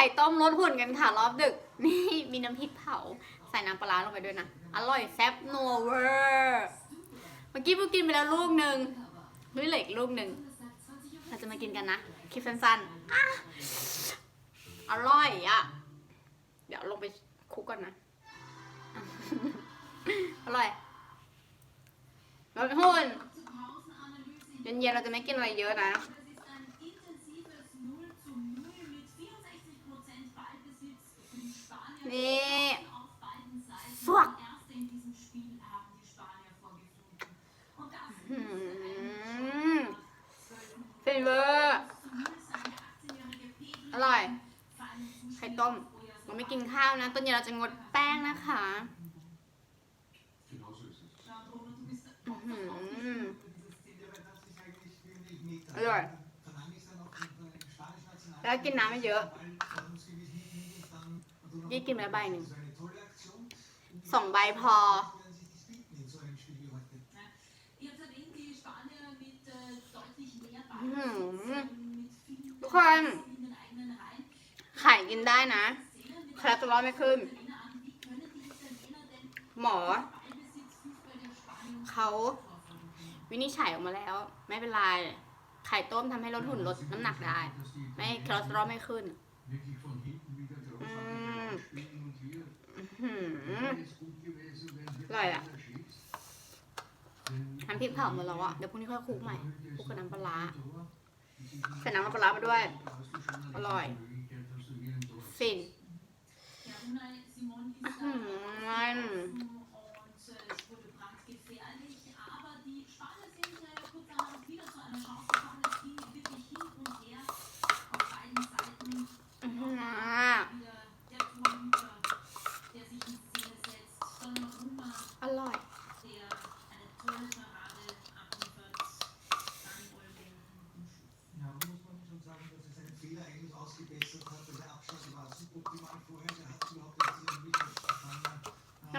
ข่ต้มรสหุ่นกันค่ะรอบดึก นี่มีน้ำพริกเผา ใส่น้ำปลาร้าลงไปด้วยนะ อร่อยแซ่บนัวเวอร์เมื่อกี้พูกินไปแล้วลูกหนึ่งด้วยเหล็กลูกหนึ่งเราจะมากินกันนะ คลิปสั้นๆออร่อยอะ เดี๋ยวลงไปคุกก่อนนะ อร่อยรสหุ่นเย็นๆเราจะไม่กินอะไรเยอะนะ นี่สวกหืมฟินเวอร์อร่อย ไข่ต้ม เราไม่กินข้าวนะ ตอนเย็นเราจะงดแป้งนะคะอืออร่อย แล้วกินน้ำไม่เยอะ ยี่กินไปแล้วใบหนึ่งสองใบพออื้อหือทุกคนไข่กินได้นะคอเลสเตอรอลไม่ขึ้น หมอ เขาวินิจฉัยออกมาแล้ว ไม่เป็นไร ไข่ต้มทำให้ลดหุ่นลดน้ำหนักได้ ไม่คอเลสเตอรอลไม่ขึ้น อร่อยอะน้ำพริกเผาหมดแล้วอะ เดี๋ยวพรุ่งนี้ค่อยคลุกใหม่คลุกกับน้ำปลาใส่น้ำปลามาด้วย อร่อย ฟิน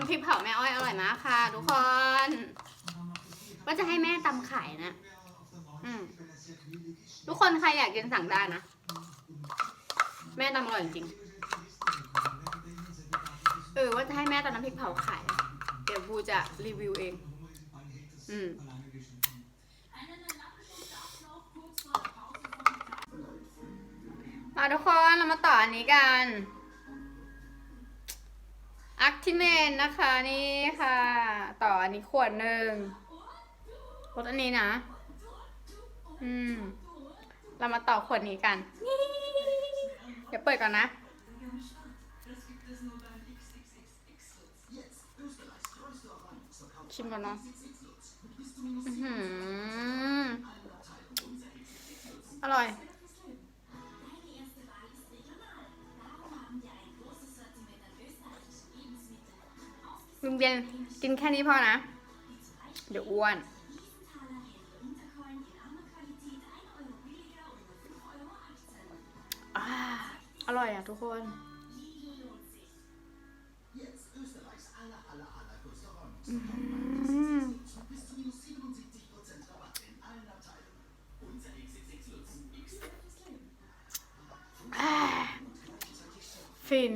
น้ำพริกเผาแม่อ้อยอร่อยมากค่ะ ทุกคนว่าจะให้แม่ตำไข่นะอืมทุกคนใครอยากกินสั่งได้นะ แม่ตำอร่อยจริงเออว่าจะให้แม่ตำน้ำพริกเผาขายเดี๋ยวบูจะรีวิวเอง อืมมาทุกคนเรามาต่ออันนี้กัน อัคทิเมนนะคะนี่ค่ะ ต่ออันนี้ขวดหนึ่งรสอันนี้นะ อืม เรามาต่อขวดนี้กัน เดี๋ยวเปิดก่อนนะ ชิมก่อนเนาะอื้อหืออร่อย ลุงเบียนกินแค่นี้พอนะ เดี๋ยวอ้วน อร่อยอะทุกคนอืมอ่าฟิน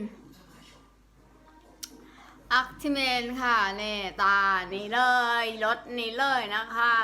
ทิเมนค่ะนี่ตา นี้เลย รถนี้เลยนะคะ